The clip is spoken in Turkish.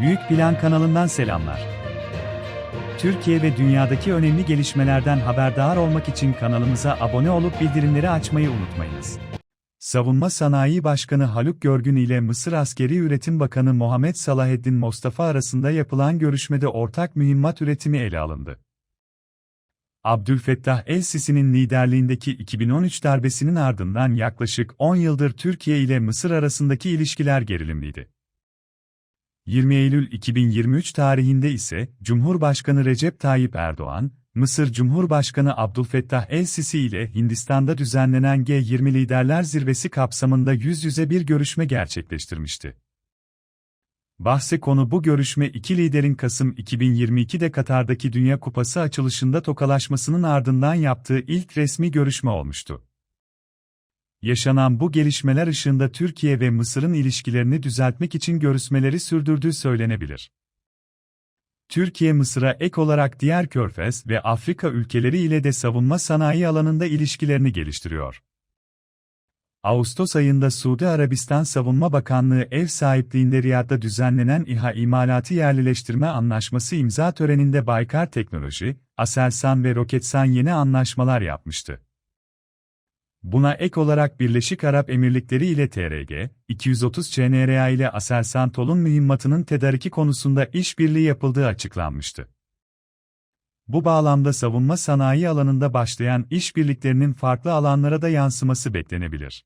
Büyük Plan kanalından selamlar. Türkiye ve dünyadaki önemli gelişmelerden haberdar olmak için kanalımıza abone olup bildirimleri açmayı unutmayınız. Savunma Sanayi Başkanı Haluk Görgün ile Mısır Askeri Üretim Bakanı Muhammed Salaheddin Mostafa arasında yapılan görüşmede ortak mühimmat üretimi ele alındı. Abdülfettah el-Sisi'nin liderliğindeki 2013 darbesinin ardından yaklaşık 10 yıldır Türkiye ile Mısır arasındaki ilişkiler gerilimliydi. 20 Eylül 2023 tarihinde ise Cumhurbaşkanı Recep Tayyip Erdoğan, Mısır Cumhurbaşkanı Abdülfettah el-Sisi ile Hindistan'da düzenlenen G20 Liderler Zirvesi kapsamında yüz yüze bir görüşme gerçekleştirmişti. Bahse konu bu görüşme iki liderin Kasım 2022'de Katar'daki Dünya Kupası açılışında tokalaşmasının ardından yaptığı ilk resmi görüşme olmuştu. Yaşanan bu gelişmeler ışığında Türkiye ve Mısır'ın ilişkilerini düzeltmek için görüşmeleri sürdürdüğü söylenebilir. Türkiye Mısır'a ek olarak diğer Körfez ve Afrika ülkeleri ile de savunma sanayi alanında ilişkilerini geliştiriyor. Ağustos ayında Suudi Arabistan Savunma Bakanlığı ev sahipliğinde Riyad'da düzenlenen İHA İmalatı Yerlileştirme Anlaşması imza töreninde Baykar Teknoloji, Aselsan ve Roketsan yeni anlaşmalar yapmıştı. Buna ek olarak Birleşik Arap Emirlikleri ile TRG, 230 CNRA ile Aselsan Tol'un mühimmatının tedariki konusunda işbirliği yapıldığı açıklanmıştı. Bu bağlamda savunma sanayi alanında başlayan işbirliklerinin farklı alanlara da yansıması beklenebilir.